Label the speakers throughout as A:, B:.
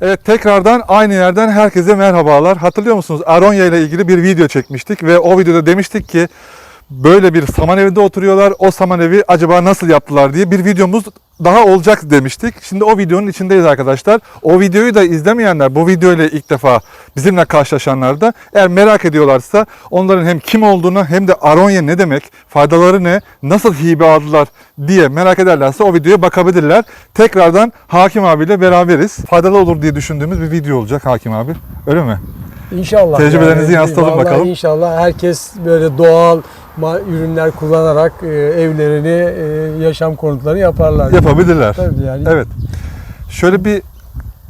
A: Evet tekrardan aynı yerden herkese merhabalar. Hatırlıyor musunuz? Aronya ile ilgili bir video çekmiştik ve o videoda demiştik ki böyle bir saman evinde oturuyorlar. O saman evi acaba nasıl yaptılar diye bir videomuz daha olacak demiştik. Şimdi o videonun içindeyiz arkadaşlar. O videoyu da izlemeyenler, bu video ile ilk defa bizimle karşılaşanlar da eğer merak ediyorlarsa onların hem kim olduğunu hem de Aronya ne demek, faydaları ne, nasıl hibe aldılar diye merak ederlerse o videoya bakabilirler. Tekrardan Hakim abiyle beraberiz. Faydalı olur diye düşündüğümüz bir video olacak Hakim abi. Öyle mi?
B: İnşallah.
A: Tecrübelerinizi yansıtalım
B: vallahi
A: bakalım.
B: İnşallah herkes böyle doğal ürünler kullanarak e, evlerini, e, yaşam konutları yaparlar.
A: Yapabilirler.
B: Tabii yani.
A: Evet. Şöyle bir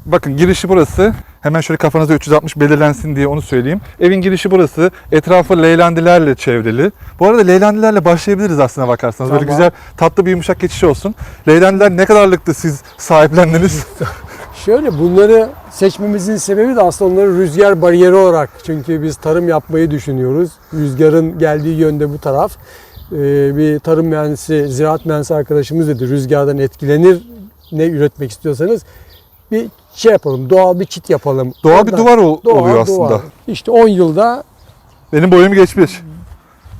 A: bakın girişi burası. Hemen şöyle kafanızda 360 belirlensin diye onu söyleyeyim. Evin girişi burası. Etrafı leylandilerle çevrili. Bu arada leylandilerle başlayabiliriz aslına bakarsanız. Böyle
B: Tamam.
A: güzel tatlı bir yumuşak geçiş olsun. Leylandiler ne kadarlıktı siz sahiplendiniz?
B: Şöyle bunları seçmemizin sebebi de aslında onları rüzgar bariyeri olarak. Çünkü biz tarım yapmayı düşünüyoruz. Rüzgarın geldiği yönde bu taraf. Ee, bir tarım mühendisi, ziraat mühendisi arkadaşımız dedi. Rüzgardan etkilenir ne üretmek istiyorsanız bir şey yapalım. Doğal bir çit yapalım.
A: Doğal bir duvar ol-
B: Doğal,
A: oluyor aslında.
B: doğal. İşte 10 yılda
A: Benim boyum geçmiş.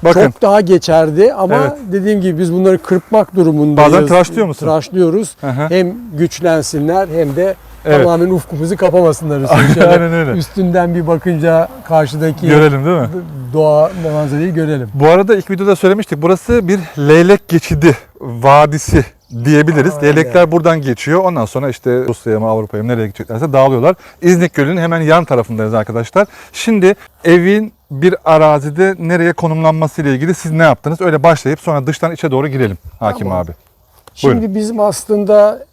A: Bakın.
B: çok daha geçerdi ama
A: Evet.
B: dediğim gibi biz bunları kırpmak durumundayız.
A: Bazen tıraşlıyor musun?
B: Tıraşlıyoruz.
A: Hı hı.
B: Hem güçlensinler hem de
A: Evet.
B: tamamen ufkumuzu kapamasınlar.
A: Aynen öyle.
B: Üstünden bir bakınca karşıdaki
A: Görelim değil mi?
B: doğa manzarayı görelim.
A: Bu arada ilk videoda söylemiştik. Burası bir leylek geçidi, vadisi diyebiliriz.
B: Aynen.
A: Leylekler buradan geçiyor. Ondan sonra işte Rusya'ya mı Avrupa'ya mı nereye gideceklerse dağılıyorlar. İznik Gölü'nün hemen yan tarafındayız arkadaşlar. Şimdi evin bir arazide nereye konumlanması ile ilgili siz ne yaptınız? Öyle başlayıp sonra dıştan içe doğru girelim Hakim
B: Tamam.
A: abi.
B: Şimdi
A: Buyurun.
B: bizim aslında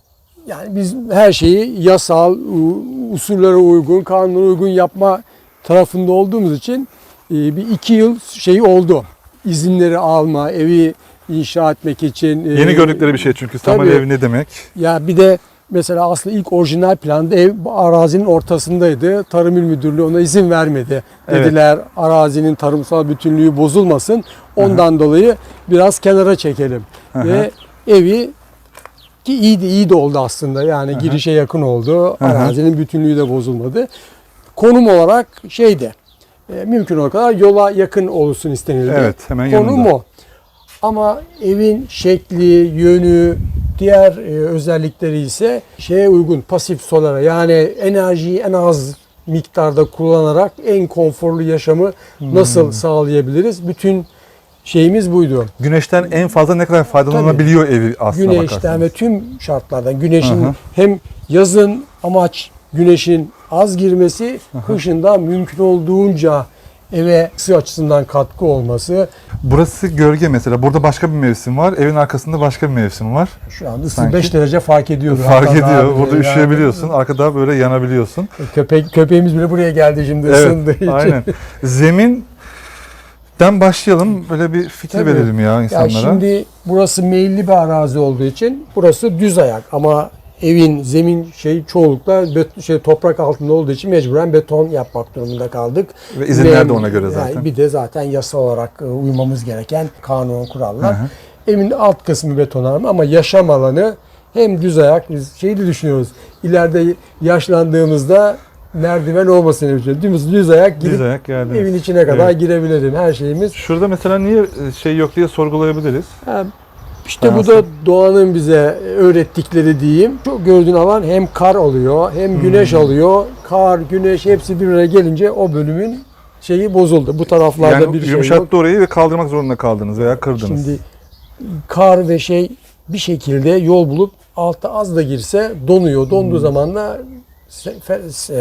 B: yani biz her şeyi yasal, usullere uygun, kanunlara uygun yapma tarafında olduğumuz için e, bir iki yıl şey oldu. İzinleri alma, evi inşa etmek için. e,
A: Yeni gördükleri bir şey çünkü saman
B: tabii.
A: ev ne demek?
B: Ya bir de mesela aslında ilk orijinal planda ev arazinin ortasındaydı. Tarım İl Müdürlüğü ona izin vermedi.
A: Evet.
B: Dediler arazinin tarımsal bütünlüğü bozulmasın. Ondan dolayı biraz kenara çekelim.
A: Hı hı.
B: Ve evi ki iyi de iyi de oldu aslında. Yani
A: hı.
B: girişe yakın oldu. Arazinin bütünlüğü de bozulmadı. Konum olarak şeydi. e, mümkün olduğu kadar yola yakın olsun istenildi.
A: Evet hemen
B: Konum
A: yanında.
B: o. Ama evin şekli, yönü, diğer e, özellikleri ise şeye uygun, pasif solara yani enerjiyi en az miktarda kullanarak en konforlu yaşamı
A: Hmm.
B: nasıl sağlayabiliriz? Bütün şeyimiz buydu.
A: Güneşten en fazla ne kadar faydalanabiliyor evi aslına
B: Güneşten
A: bakarsanız.
B: ve tüm şartlardan güneşin
A: Hı hı.
B: hem yazın amaç güneşin az girmesi, kışın da mümkün olduğunca eve ısı açısından katkı olması.
A: Burası gölge mesela. Burada başka bir mevsim var. Evin arkasında başka bir mevsim var.
B: Şu anda ısı
A: Sanki.
B: 5 derece fark ediyor.
A: Fark
B: Hatta
A: ediyor. Burada
B: yani.
A: üşüyebiliyorsun. Arkada böyle yanabiliyorsun.
B: Köpek, köpeğimiz bile buraya geldi şimdi ısındığı
A: Evet.
B: için.
A: Aynen. Zeminden başlayalım. Böyle bir fikir
B: Tabii.
A: verelim ya
B: Ya
A: insanlara.
B: şimdi burası meyilli bir arazi olduğu için burası düz ayak ama evin zemin şey çoğunlukla bet- şey toprak altında olduğu için mecburen beton yapmak durumunda kaldık.
A: Ve izinler de ona göre
B: yani
A: zaten.
B: bir de zaten yasa olarak e, uymamız gereken kanun kurallar.
A: Hı hı.
B: Evin alt kısmı betonarme ama yaşam alanı hem düz ayak biz şeyi de düşünüyoruz. İleride yaşlandığımızda merdiven olmasın ev için. Dümdüz düz ayak girip
A: Düz ayak geldiniz.
B: evin içine kadar
A: Evet.
B: girebilirim. Her şeyimiz
A: Şurada mesela niye e, şey yok diye sorgulayabiliriz.
B: Ha, İşte bu da doğanın bize öğrettikleri diyeyim. Çok gördüğün alan hem kar oluyor hem güneş
A: Hmm.
B: oluyor. Kar, güneş hepsi bir araya gelince o bölümün şeyi bozuldu. Bu taraflarda
A: Yani
B: bir şey
A: yumuşattı
B: yok.
A: orayı ve kaldırmak zorunda kaldınız veya kırdınız.
B: Şimdi kar ve şey bir şekilde yol bulup altta az da girse donuyor. Donduğu
A: Hmm.
B: zaman da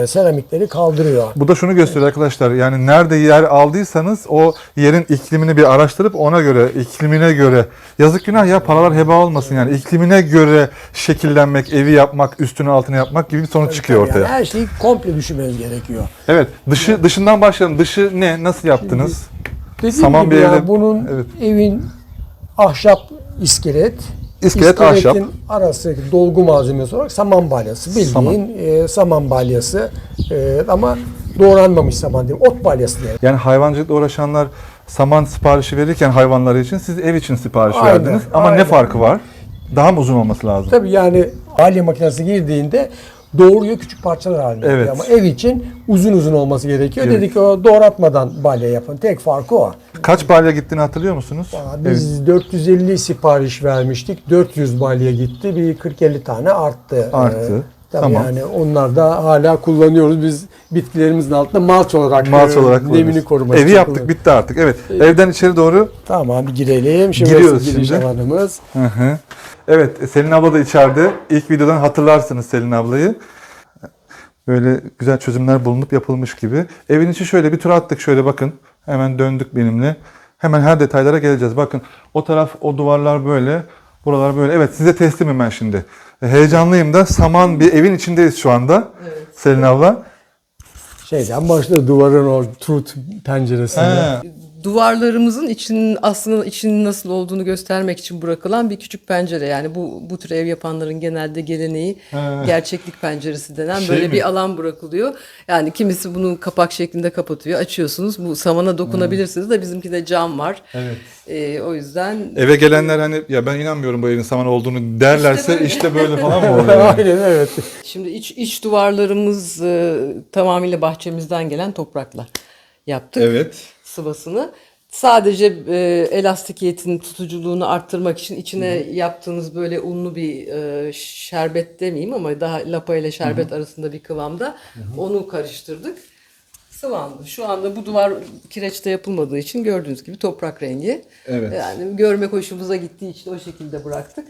B: seramikleri kaldırıyor.
A: Bu da şunu gösteriyor arkadaşlar. Yani nerede yer aldıysanız o yerin iklimini bir araştırıp ona göre, iklimine göre yazık günah ya paralar heba olmasın yani iklimine göre şekillenmek, evi yapmak, üstünü altını yapmak gibi bir sonuç çıkıyor
B: Yani
A: ortaya.
B: her şeyi komple düşünmeniz gerekiyor.
A: Evet, dışı dışından başlayalım. Dışı ne? Nasıl yaptınız?
B: Dediğim
A: Saman
B: gibi
A: bir
B: ya
A: evde-
B: bunun
A: evet.
B: evin ahşap iskelet,
A: İskelet ahşap.
B: İskeletin arası dolgu malzemesi olarak saman balyası. Bildiğin
A: Saman.
B: e, saman balyası E, ama doğranmamış saman değil. Ot balyası diye.
A: Yani hayvancılıkla uğraşanlar saman siparişi verirken hayvanları için siz ev için sipariş
B: Aynen,
A: verdiniz. Ama ne
B: aynen.
A: farkı var? Daha mı uzun olması lazım?
B: Tabii yani balya makinesi girdiğinde doğruyor küçük parçalar halinde.
A: Evet.
B: Ama ev için uzun uzun olması gerekiyor.
A: Evet.
B: Dedik o doğratmadan balya yapın. Tek farkı o.
A: Kaç balya gittiğini hatırlıyor musunuz?
B: Aa, Biz 450 sipariş vermiştik. 400 balya gitti. Bir 40-50 tane arttı.
A: Arttı.
B: Ee, tabii
A: Tamam.
B: yani onlar da hala kullanıyoruz. Biz bitkilerimizin altında malç olarak
A: Malç
B: e,
A: olarak
B: nemini korumak
A: Evi yaptık
B: kullanıyoruz.
A: bitti artık. Evet. Evden içeri doğru.
B: Tamam bir girelim. Şimdi
A: Giriyoruz şimdi.
B: alanımız.
A: Hı hı. Evet Selin abla da içeride. İlk videodan hatırlarsınız Selin ablayı. Böyle güzel çözümler bulunup yapılmış gibi. Evin içi şöyle bir tur attık şöyle bakın. Hemen döndük benimle. Hemen her detaylara geleceğiz. Bakın o taraf o duvarlar böyle. Buralar böyle. Evet size teslimim ben şimdi. Heyecanlıyım da saman bir evin içindeyiz şu anda. Selin abla.
B: Şeyden başladı duvarın o truth penceresinde.
A: He.
C: Duvarlarımızın içinin aslında içinin nasıl olduğunu göstermek için bırakılan bir küçük pencere. Yani bu bu tür ev yapanların genelde geleneği
A: He.
C: gerçeklik penceresi denen
A: Şey
C: böyle
A: mi?
C: bir alan bırakılıyor. Yani kimisi bunu kapak şeklinde kapatıyor. Açıyorsunuz. Bu samana dokunabilirsiniz de bizimki de cam var.
A: Evet.
C: Ee, o yüzden
A: Eve gelenler hani ya ben inanmıyorum bu evin saman olduğunu derlerse işte
C: İşte
A: böyle,
C: böyle.
A: falan mı oluyor? yani?
B: Aynen evet.
C: şimdi iç iç duvarlarımız e, tamamıyla bahçemizden gelen toprakla yaptık.
A: evet.
C: Sıvasını. Sadece e, elastikiyetin tutuculuğunu arttırmak için içine yaptığınız böyle unlu bir e, şerbet demeyeyim ama daha lapa ile şerbet arasında bir kıvamda onu karıştırdık. Sıvandı. Şu anda bu duvar kireçte yapılmadığı için gördüğünüz gibi toprak rengi.
A: Evet.
C: Yani görmek hoşumuza gittiği için o şekilde bıraktık.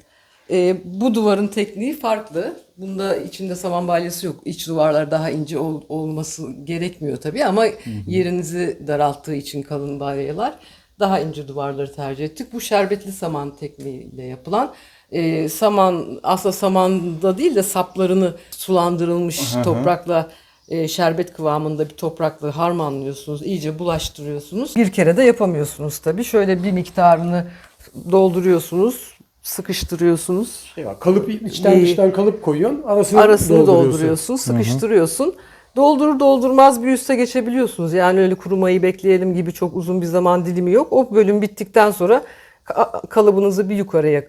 C: E, bu duvarın tekniği farklı. Bunda içinde saman balyası yok. İç duvarlar daha ince ol- olması gerekmiyor tabii ama yerinizi daralttığı için kalın balyalar daha ince duvarları tercih ettik. Bu şerbetli saman tekniğiyle yapılan e, saman aslında samanda değil de saplarını sulandırılmış toprakla e, şerbet kıvamında bir toprakla harmanlıyorsunuz. iyice bulaştırıyorsunuz. Bir kere de yapamıyorsunuz tabii. Şöyle bir miktarını dolduruyorsunuz, sıkıştırıyorsunuz.
B: Şey var, kalıp içten
C: Bir-
B: dıştan kalıp koyuyorsun. Arasını,
C: Arasını
B: dolduruyorsun.
C: dolduruyorsun, sıkıştırıyorsun. Doldurur doldurmaz bir üste geçebiliyorsunuz. Yani öyle kurumayı bekleyelim gibi çok uzun bir zaman dilimi yok. O bölüm bittikten sonra ka- kalıbınızı bir yukarıya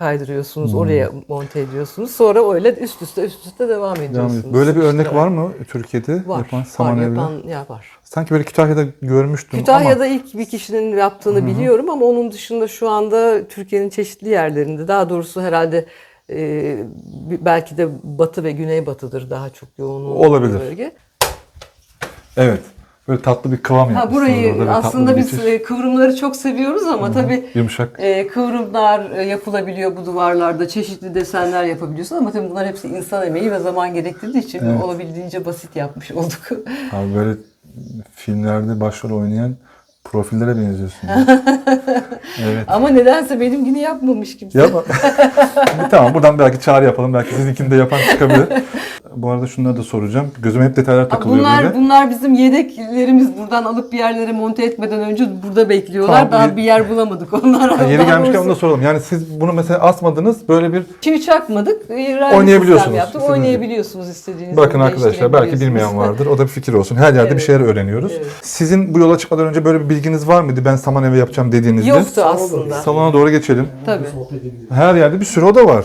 C: kaydırıyorsunuz. Oraya monte ediyorsunuz. Sonra öyle üst üste üst üste devam ediyorsunuz.
A: ediyor. Böyle bir örnek var mı Türkiye'de
C: Var.
A: yapan saman
C: var, yapan ya var.
A: Sanki böyle Kütahya'da görmüştüm
C: Kütahya'da
A: ama
C: ilk bir kişinin yaptığını biliyorum ama onun dışında şu anda Türkiye'nin çeşitli yerlerinde daha doğrusu herhalde e, belki de batı ve güneybatıdır daha çok yoğun
A: Olabilir.
C: bölge.
A: evet. Böyle tatlı bir kıvam
C: Ha
A: yapmışsınız
C: burayı
A: orada,
C: aslında biz
A: geçiş.
C: e, kıvrımları çok seviyoruz ama tabii
A: Yumuşak.
C: e, kıvrımlar e, yapılabiliyor bu duvarlarda. Çeşitli desenler yapabiliyorsun ama tabii bunlar hepsi insan emeği ve zaman gerektirdiği için
A: Evet.
C: olabildiğince basit yapmış olduk.
A: Abi böyle filmlerde başrol oynayan profillere benziyorsun. evet.
C: ama nedense benimkini yapmamış kimse.
A: Yapma. tamam buradan belki çağrı yapalım. Belki sizinkini de yapan çıkabilir. Bu arada şunları da soracağım. Gözüme hep detaylar
C: Aa,
A: takılıyor
C: Bunlar
A: böyle.
C: bunlar bizim yedeklerimiz. Buradan alıp bir yerlere monte etmeden önce burada bekliyorlar.
A: Tamam,
C: Daha bir yer bulamadık onlara.
A: Ha, yeni gelmişken
C: doğrusu
A: onu da soralım. Yani siz bunu mesela asmadınız böyle bir
C: Çivi çakmadık. Raylı
A: Oynayabiliyorsunuz,
C: Yaptık.
A: istediğiniz gibi.
C: Oynayabiliyorsunuz istediğiniz
A: Bakın arkadaşlar belki bilmeyen vardır. O da bir fikir olsun. Her yerde bir
C: Evet.
A: şeyler öğreniyoruz.
C: Evet.
A: Sizin bu yola çıkmadan önce böyle bir bilginiz var mıydı? Ben saman evi yapacağım dediğinizde.
C: Yoktu aslında.
A: Salona doğru geçelim.
C: Tabii.
A: Her yerde bir sürü oda var.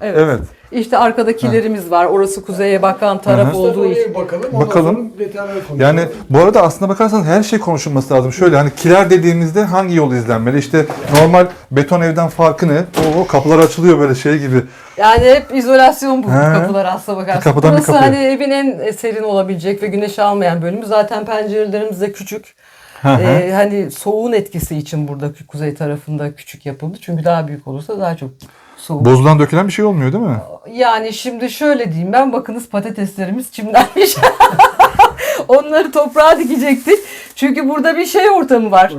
C: Evet.
A: Evet.
C: İşte arkadakilerimiz var. Orası kuzeye bakan taraf
A: Hı hı.
C: olduğu için.
B: bakalım. ondan
A: Bakalım.
B: sonra detayları konuşalım.
A: Yani bu arada aslında bakarsanız her şey konuşulması lazım. Şöyle hani kiler dediğimizde hangi yol izlenmeli? İşte normal beton evden farkı ne? O, kapılar açılıyor böyle şey gibi.
C: Yani hep izolasyon bu
A: He.
C: kapılar aslına bakarsan.
A: Bir kapıdan bir
C: Burası
A: kapıya.
C: hani evin en serin olabilecek ve güneş almayan bölümü. Zaten pencerelerimiz de küçük.
A: Hı hı.
C: Ee, hani soğuğun etkisi için burada kuzey tarafında küçük yapıldı. Çünkü daha büyük olursa daha çok soğuk.
A: Bozulan dökülen bir şey olmuyor değil mi?
C: Yani şimdi şöyle diyeyim ben bakınız patateslerimiz çimlenmiş. Onları toprağa dikecektik. Çünkü burada bir şey ortamı var.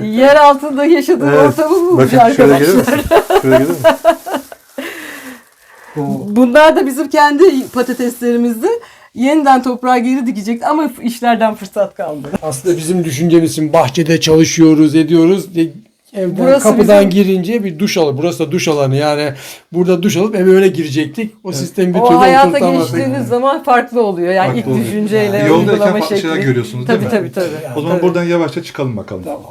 C: Yer altında yaşadığım ortamı bulmuş
A: Bakın şöyle gelir
C: arkadaşlar.
A: misin? Şöyle gelir misin?
C: Bunlar da bizim kendi patateslerimizdi. Yeniden toprağa geri dikecekti ama işlerden fırsat kalmadı.
B: Aslında bizim düşüncemiz için bahçede çalışıyoruz, ediyoruz. De- Evden
C: Burası
B: kapıdan
C: bizim-
B: girince bir duş alı. Burası da duş alanı. Yani burada duş alıp eve öyle girecektik. O sistemi bir türlü
C: O hayata
B: oturtamadık.
C: geçtiğiniz zaman farklı oluyor. Yani
A: Farklı
C: ilk
A: oluyor.
C: düşünceyle
A: Yani yoldayken
C: uygulama
A: farklı
C: şekli.
A: şeyler görüyorsunuz değil
C: tabii,
A: mi?
C: Tabii tabii
A: O zaman
C: Tabii.
A: buradan yavaşça çıkalım bakalım.
B: Tamam.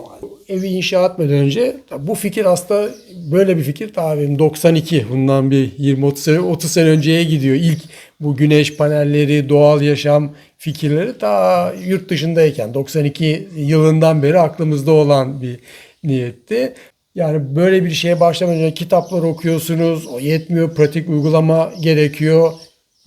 B: evi inşa etmeden önce bu fikir aslında böyle bir fikir daha benim 92 bundan bir 20-30 sene, 30 sene önceye gidiyor. İlk bu güneş panelleri, doğal yaşam fikirleri ta yurt dışındayken 92 yılından beri aklımızda olan bir niyetti. Yani böyle bir şeye başlamadan önce kitaplar okuyorsunuz. O yetmiyor. Pratik uygulama gerekiyor.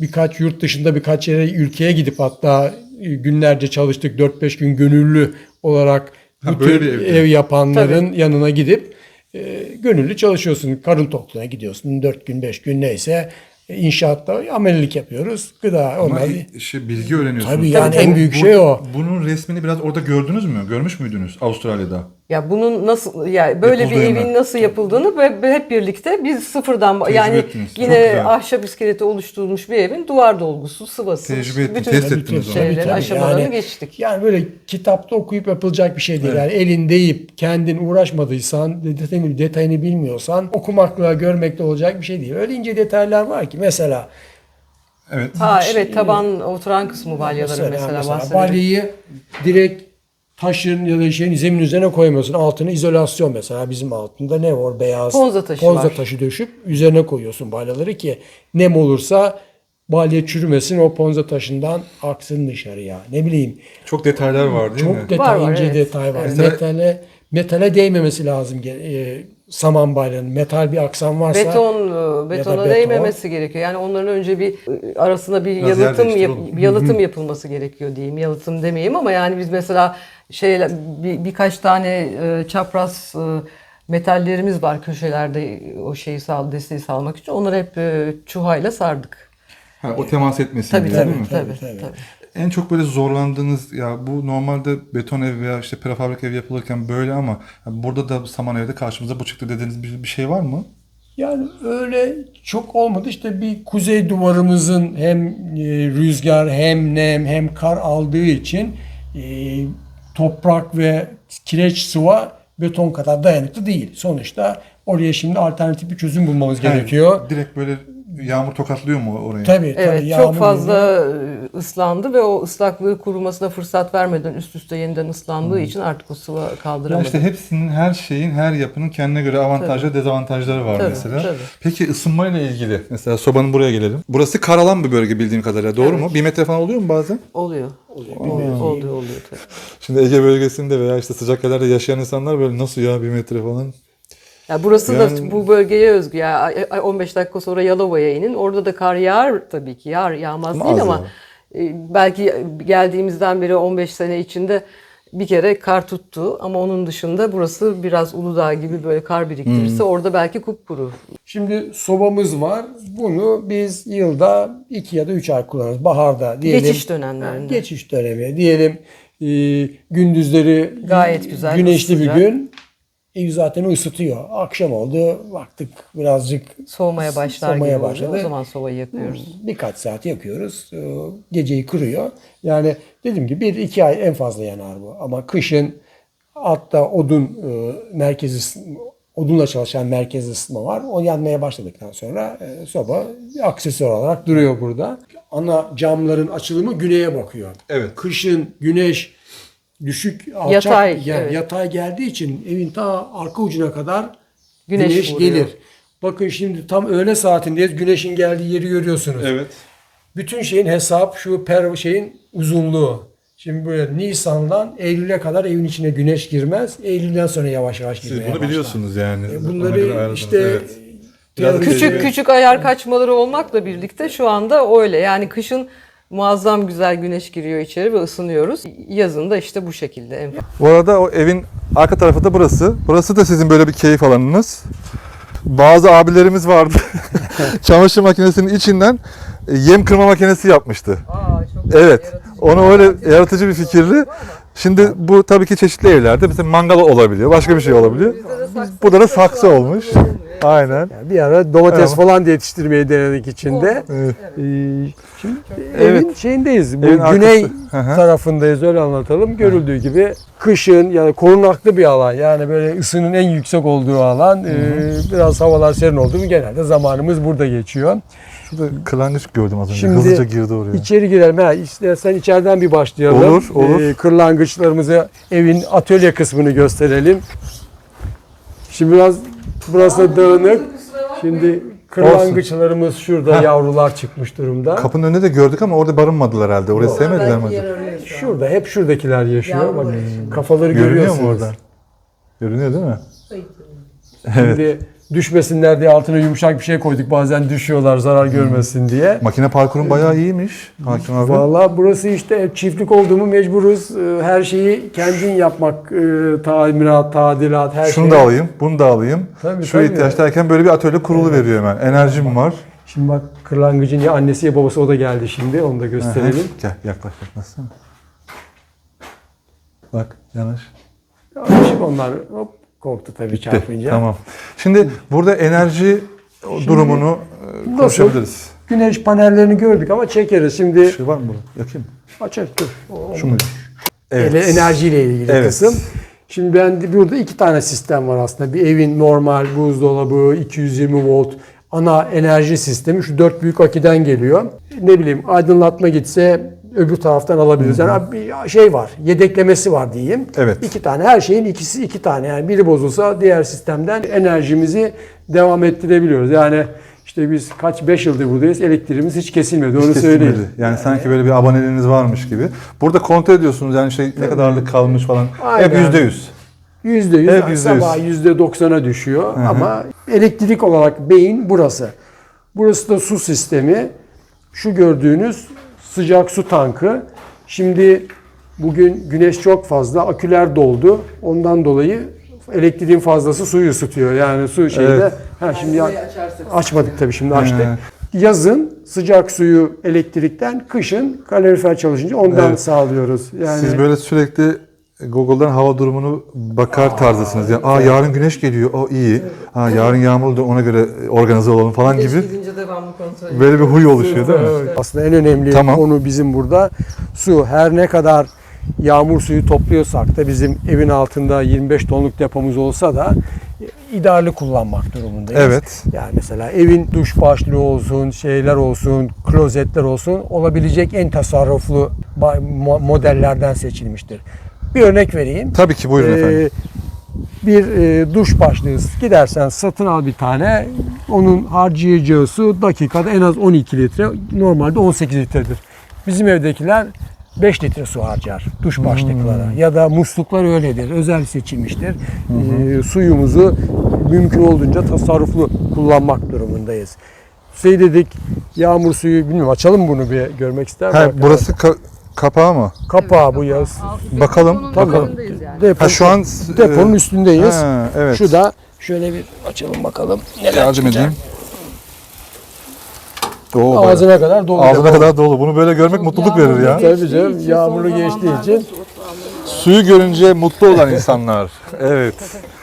B: Birkaç yurt dışında birkaç yere ülkeye gidip hatta e, günlerce çalıştık. 4-5 gün gönüllü olarak
A: Ha,
B: bu tür ev yapanların yanına gidip e, gönüllü çalışıyorsun. Karın tokluğuna gidiyorsun. 4 gün 5 gün neyse e, inşaatta amelilik yapıyoruz. Gıda
A: Ama
B: onlar.
A: şey, bilgi öğreniyorsunuz.
B: Tabii yani
C: tabii.
B: en büyük
A: Bu-
B: şey o.
A: Bunun resmini biraz orada gördünüz mü? Görmüş müydünüz Avustralya'da?
C: Ya bunun nasıl ya böyle bir evin
A: hemen.
C: nasıl yapıldığını ve hep birlikte biz sıfırdan
A: Tecrübe
C: yani
A: ettiniz. Çok
C: yine
A: güzel.
C: ahşap iskeleti oluşturulmuş bir evin duvar dolgusu, sıvası,
A: Tecrübe
C: bütün
A: test ettiniz onu.
C: şeylerin
B: Tabii, tabii.
C: aşamalarını
B: Yani-
C: geçtik.
B: Yani böyle kitapta okuyup yapılacak bir şey değil. Yani elin deyip kendin uğraşmadıysan, detayını, detayını bilmiyorsan okumakla, görmekle olacak bir şey değil. Öyle ince detaylar var ki mesela
A: Evet.
C: Ha evet taban oturan kısmı balyaların mesela, bahsedelim.
B: balyayı direkt taşın ya da şeyin zemin üzerine koymuyorsun. Altına izolasyon mesela bizim altında ne var? Beyaz
C: Ponza taşı
B: ponza
C: var.
B: taşı döşüp üzerine koyuyorsun balyaları ki nem olursa balya çürümesin o ponza taşından aksın dışarıya. Ne bileyim
A: Çok detaylar var değil mi?
B: çok detay,
C: Var, var,
B: ince
C: evet.
B: detay var.
A: Mesela-
B: Metale, metale değmemesi lazım e, saman balyanın. Metal bir aksam varsa
C: Beton, e, betona
B: beton.
C: değmemesi gerekiyor. Yani onların önce bir e, arasına bir
A: Biraz
C: yalıtım yap- yalıtım yapılması gerekiyor diyeyim. Yalıtım demeyeyim ama yani biz mesela şeyler bir, birkaç tane e, çapraz e, metallerimiz var köşelerde o şeyi sağ desteği sağlamak için. Onları hep e, çuhayla sardık.
A: Ha, o temas etmesin
C: Tabii
A: diye
C: tabii
A: değil mi?
C: tabii.
B: Tabii,
C: tabii.
A: En çok böyle zorlandığınız ya bu normalde beton ev veya işte prefabrik ev yapılırken böyle ama burada da saman evde karşımıza bu çıktı dediğiniz bir, bir şey var mı?
B: Yani öyle çok olmadı. İşte bir kuzey duvarımızın hem e, rüzgar hem nem hem kar aldığı için e, toprak ve kireç sıva beton kadar dayanıklı değil. Sonuçta oraya şimdi alternatif bir çözüm bulmamız gerekiyor.
A: Yani direkt böyle yağmur tokatlıyor mu orayı?
B: Tabii tabii.
C: Evet
B: yağmur
C: çok fazla e, ıslandı ve o ıslaklığı kurumasına fırsat vermeden üst üste yeniden ıslandığı için artık o sıva
A: Ya
C: kaldıramadı.
A: işte hepsinin, her şeyin, her yapının kendine göre avantajları, dezavantajları var
C: Tabii,
A: mesela.
C: tabii.
A: Peki ısınmayla ilgili, mesela sobanın buraya gelelim. Burası karalan bir bölge bildiğim kadarıyla, doğru
C: Evet.
A: mu? Bir metre falan oluyor mu bazen?
C: Oluyor. Oluyor. Oluyor, oluyor, oluyor tabii.
A: Şimdi Ege bölgesinde veya işte sıcak yerlerde yaşayan insanlar böyle nasıl ya bir metre falan?
C: Ya burası
A: Yani-
C: da bu bölgeye özgü ya. Ay 15 dakika sonra Yalova'ya inin. Orada da kar yağar tabii ki. Yağar, yağmaz
A: Ama
C: değil ama e, belki geldiğimizden beri 15 sene içinde bir kere kar tuttu ama onun dışında burası biraz Uludağ gibi böyle kar biriktirirse
A: Hmm.
C: orada belki kupkuru.
B: Şimdi sobamız var. Bunu biz yılda 2 ya da 3 ay kullanırız. Baharda diyelim.
C: Geçiş dönemlerinde.
B: Geçiş dönemi diyelim. e, gündüzleri
C: Gayet güzel,
B: güneşli bir gün. Ev zaten ısıtıyor. Akşam oldu. Baktık birazcık
C: Soğumaya başlar
B: Soğumaya
C: gibi oluyor.
B: başladı.
C: O zaman sobayı yakıyoruz.
B: birkaç saat yakıyoruz. E, Geceyi kırıyor. Yani dediğim gibi bir iki ay en fazla yanar bu. Ama kışın altta odun e, merkezi odunla çalışan merkez ısıtma var. O yanmaya başladıktan sonra e, soba bir aksesuar olarak duruyor burada. Ana camların açılımı güneye bakıyor.
A: Evet.
B: Kışın güneş düşük alçak
C: Yatay,
B: yani
C: evet.
B: yatay geldiği için evin ta arka ucuna kadar
C: Güneş
B: güneş,
C: vuruyor.
B: gelir. Bakın şimdi tam öğle saatindeyiz. Güneşin geldiği yeri görüyorsunuz.
A: Evet.
B: Bütün şeyin hesap şu per şeyin uzunluğu. Şimdi böyle Nisan'dan Eylül'e kadar evin içine güneş girmez. Eylül'den sonra yavaş yavaş
A: Siz
B: girmeye
A: bunu
B: başlar.
A: biliyorsunuz yani.
B: E Bunları işte
A: evet. Biraz
C: Küçük küçük ayar kaçmaları olmakla birlikte şu anda öyle. Yani kışın muazzam güzel güneş giriyor içeri ve ısınıyoruz. Yazın da işte bu şekilde.
A: Bu arada o evin arka tarafı da burası. Burası da sizin böyle bir keyif alanınız. Bazı abilerimiz vardı. Çamaşır makinesinin içinden yem kırma makinesi yapmıştı.
C: Aa, çok
A: Evet. Onu öyle yaratıcı bir fikirli. Şimdi bu tabii ki çeşitli evlerde mesela mangal olabiliyor, başka bir şey olabiliyor. Burada da saksı olmuş. Aynen.
B: Yani bir ara domates
A: Ama-
B: falan da yetiştirmeyi denedik içinde.
A: Evet.
B: Ee, şimdi
A: Evet.
B: evin şeyindeyiz. Bu
A: Evin arkası.
B: güney
A: Hı hı.
B: tarafındayız öyle anlatalım. Görüldüğü gibi kışın yani korunaklı bir alan. Yani böyle ısının en yüksek olduğu alan. Ee, biraz havalar serin oldu mu genelde zamanımız burada geçiyor.
A: Şurada kırlangıç gördüm az önce.
B: Şimdi
A: Hızlıca girdi oraya.
B: İçeri girelim. Ha, istersen içeriden bir başlayalım.
A: Olur, olur.
B: Ee, kırlangıçlarımızı evin atölye kısmını gösterelim. Şimdi biraz burası dağınık. Şimdi kırlangıçlarımız şurada
A: Heh.
B: yavrular çıkmış durumda.
A: Kapının önünde de gördük ama orada barınmadılar herhalde. Orayı sevmediler mi?
C: Belki yer
A: acaba?
C: arıyor şu an.
B: Şurada hep şuradakiler yaşıyor.
C: Yavrular
B: Bak,
C: için.
B: kafaları
A: Görünüyor
B: görüyorsunuz.
A: mu orada? Görünüyor değil mi?
B: Şimdi düşmesinler diye altına yumuşak bir şey koyduk. Bazen düşüyorlar zarar görmesin diye.
A: Makine parkurun bayağı iyiymiş Hakim abi.
B: Vallahi burası işte çiftlik olduğumu mecburuz. Ee, Her şeyi kendin yapmak, e, tamirat, tadilat, her
A: Şunu
B: şey.
A: da alayım, bunu da alayım.
B: Tabii,
A: Şu
B: tabii.
A: ihtiyaç derken böyle bir atölye kurulu veriyor hemen. Enerjim var.
B: Şimdi bak kırlangıcın ya annesi ya babası o da geldi şimdi. Onu da gösterelim.
A: Gel yaklaş yaklaşsana. Bak yanaş.
B: Şimdi onlar hop korktu tabii çarpınca.
A: Tamam. Şimdi burada enerji durumunu e, konuşabiliriz.
B: Güneş panellerini gördük ama çekeriz. Şimdi
A: Bir şey var mı burada? Yakayım mı?
B: açar dur.
A: Şu mu?
B: Ele- enerjiyle ilgili
A: Evet.
B: kısım. Şimdi ben de burada iki tane sistem var aslında. Bir evin normal buzdolabı, 220 volt ana enerji sistemi şu dört büyük akiden geliyor. Ne bileyim aydınlatma gitse öbür taraftan alabiliriz. Yani bir şey var, yedeklemesi var diyeyim.
A: Evet.
B: İki tane, her şeyin ikisi iki tane. Yani biri bozulsa diğer sistemden enerjimizi devam ettirebiliyoruz. Yani işte biz kaç, beş yıldır buradayız, elektriğimiz hiç kesilmedi, onu
A: Hiç
B: söyleyeyim.
A: kesilmedi. Yani sanki böyle bir aboneliğiniz varmış gibi. Burada kontrol ediyorsunuz yani şey ne kadarlık kalmış falan. Hep
B: Aynen.
A: yüz.
B: Yüzde yüz,
A: Hep yüzde yüz.
B: sabah yüzde doksana düşüyor ama elektrik olarak beyin burası. Burası da su sistemi. Şu gördüğünüz sıcak su tankı. Şimdi bugün güneş çok fazla, aküler doldu. Ondan dolayı elektriğin fazlası suyu ısıtıyor. Yani su şeyde.
A: Evet.
B: Ha şimdi ya- açmadık tabii şimdi açtık.
A: He.
B: Yazın sıcak suyu elektrikten, kışın kalorifer çalışınca ondan
A: Evet.
B: sağlıyoruz. Yani
A: Siz böyle sürekli Google'dan hava durumunu bakar tarzısınız. Yani, Aa yarın güneş geliyor, o iyi. Ha yarın yağmurlu ona göre organize olalım falan
C: Güneş
A: gibi.
C: gidince devamlı kontrol ediyor.
A: Böyle bir huy oluşuyor değil mi?
B: Evet. Aslında en önemli
A: Tamam.
B: konu bizim burada su. Her ne kadar yağmur suyu topluyorsak da bizim evin altında 25 tonluk depomuz olsa da idareli kullanmak durumundayız.
A: Evet.
B: Yani mesela evin duş başlığı olsun, şeyler olsun, klozetler olsun olabilecek en tasarruflu ba- mo- modellerden seçilmiştir. Bir örnek vereyim.
A: Tabii ki buyurun
B: Ee,
A: efendim.
B: bir e, duş başlığı gidersen satın al bir tane. Onun harcayacağı su dakikada en az 12 litre. Normalde 18 litredir. Bizim evdekiler 5 litre su harcar duş başlıklara. Ya da musluklar öyledir. Özel seçilmiştir. Ee, suyumuzu mümkün olduğunca tasarruflu kullanmak durumundayız. Şey dedik yağmur suyu bilmiyorum açalım bunu bir görmek ister misin?
A: burası ka- kapağı mı?
B: kapağı bu yaz.
A: Bakalım,
C: Deponun
A: bakalım.
C: üzerindeyiz yani.
B: Depo,
A: Ha şu an
B: deponun
A: e,
B: üstündeyiz.
A: ha, evet.
B: Şu da şöyle bir açalım bakalım. Neler
A: yardım
B: çıkacak.
A: edeyim. Oo, bayağı.
B: Ağzına kadar dolu.
A: Ağzına
B: depo.
A: kadar dolu. Bunu böyle görmek mutluluk verir ya.
B: Tabii canım, yağmurlu geçtiği için.
A: Suyu görünce mutlu olan insanlar. Evet.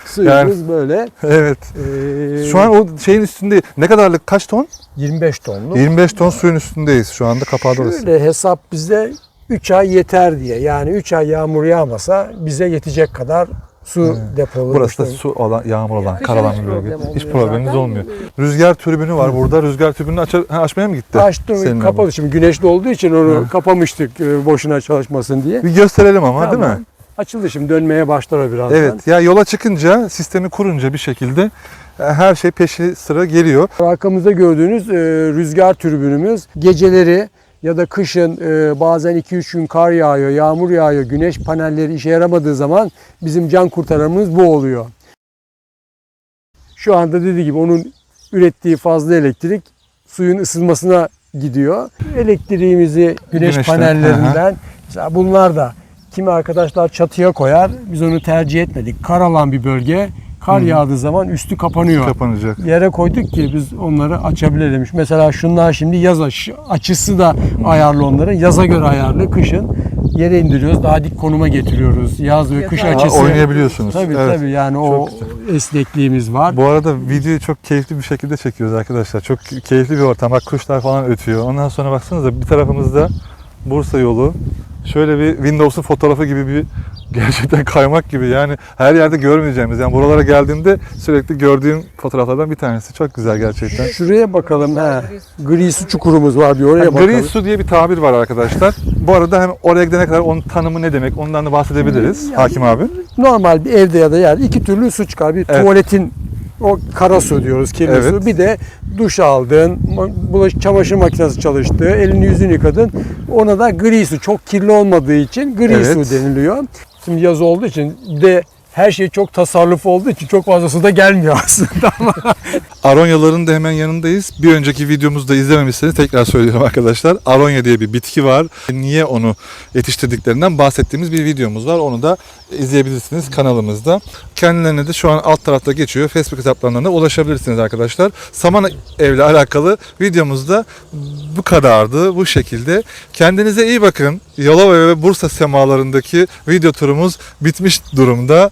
B: Suyumuz böyle.
A: Evet.
B: Ee,
A: Şu an o şeyin üstünde ne kadarlık kaç ton?
B: 25 tonluk.
A: 25 ton suyun üstündeyiz şu anda kapağı da orası.
B: Şöyle hesap bizde 3 ay yeter diye. Yani 3 ay yağmur yağmasa bize yetecek kadar su depolu.
A: Burası da su olan, yağmur olan, karalan
C: hiç
A: bir bölge. Hiç
C: olmuyor
A: problemimiz
C: zaten.
A: olmuyor. Rüzgar türbünü var burada. Rüzgar türbününü aç ha, açmaya mı gitti?
B: Açtım
A: Senin
B: kapalı şimdi güneşli olduğu için onu kapamıştık e, boşuna çalışmasın diye.
A: Bir gösterelim ama değil
B: Tamam.
A: mi?
B: Açıldı şimdi dönmeye başlar o birazdan.
A: Evet. Ya yola çıkınca, sistemi kurunca bir şekilde e, her şey peşi sıra geliyor.
B: Arkamızda gördüğünüz e, rüzgar türbünümüz geceleri ya da kışın e, bazen 2-3 gün kar yağıyor, yağmur yağıyor, güneş panelleri işe yaramadığı zaman bizim can kurtaranımız bu oluyor. Şu anda dediği gibi onun ürettiği fazla elektrik suyun ısınmasına gidiyor. Elektriğimizi güneş
A: Güneşten,
B: panellerinden mesela bunlar da kimi arkadaşlar çatıya koyar. Biz onu tercih etmedik. Kar alan bir bölge. Kar yağdığı zaman üstü kapanıyor
A: Kapanacak.
B: yere koyduk ki biz onları açabilelim. Mesela şunlar şimdi yaz aç- açısı da ayarlı onların. Yaza göre ayarlı. Kışın yere indiriyoruz. Daha dik konuma getiriyoruz. Yaz ve kış açısı.
A: oynayabiliyorsunuz.
B: Tabii
A: Evet.
B: tabii yani o esnekliğimiz var.
A: Bu arada videoyu çok keyifli bir şekilde çekiyoruz arkadaşlar. Çok keyifli bir ortam. Bak kuşlar falan ötüyor. Ondan sonra baksanıza bir tarafımızda Bursa yolu. Şöyle bir Windows'un fotoğrafı gibi bir Gerçekten kaymak gibi yani her yerde görmeyeceğimiz yani buralara geldiğimde sürekli gördüğüm fotoğraflardan bir tanesi. Çok güzel gerçekten.
B: Şuraya bakalım. Ha. Gri su çukurumuz var bir oraya
A: Yani
B: bakalım.
A: gri su diye bir tabir var arkadaşlar. Bu arada hem oraya gidene kadar onun tanımı ne demek ondan da bahsedebiliriz
B: Yani-
A: Hakim abi.
B: Normal bir evde ya da yer iki türlü su çıkar. Bir
A: Evet.
B: tuvaletin o kara su diyoruz kirli
A: Evet.
B: su. Bir de duş aldın, bulaşık çamaşır makinesi çalıştı, elini yüzünü yıkadın. Ona da gri su. Çok kirli olmadığı için gri
A: Evet.
B: su deniliyor. Şimdi yaz olduğu için de her şey çok tasarruf olduğu için çok fazla su da gelmiyor aslında ama
A: Aronyaların da hemen yanındayız. Bir önceki videomuzda izlememişseniz tekrar söylüyorum arkadaşlar. Aronya diye bir bitki var. Niye onu yetiştirdiklerinden bahsettiğimiz bir videomuz var. Onu da izleyebilirsiniz kanalımızda. Kendilerine de şu an alt tarafta geçiyor. Facebook hesaplarından da ulaşabilirsiniz arkadaşlar. Saman evle alakalı videomuzda bu kadardı. Bu şekilde. Kendinize iyi bakın. Yalova ve Bursa semalarındaki video turumuz bitmiş durumda.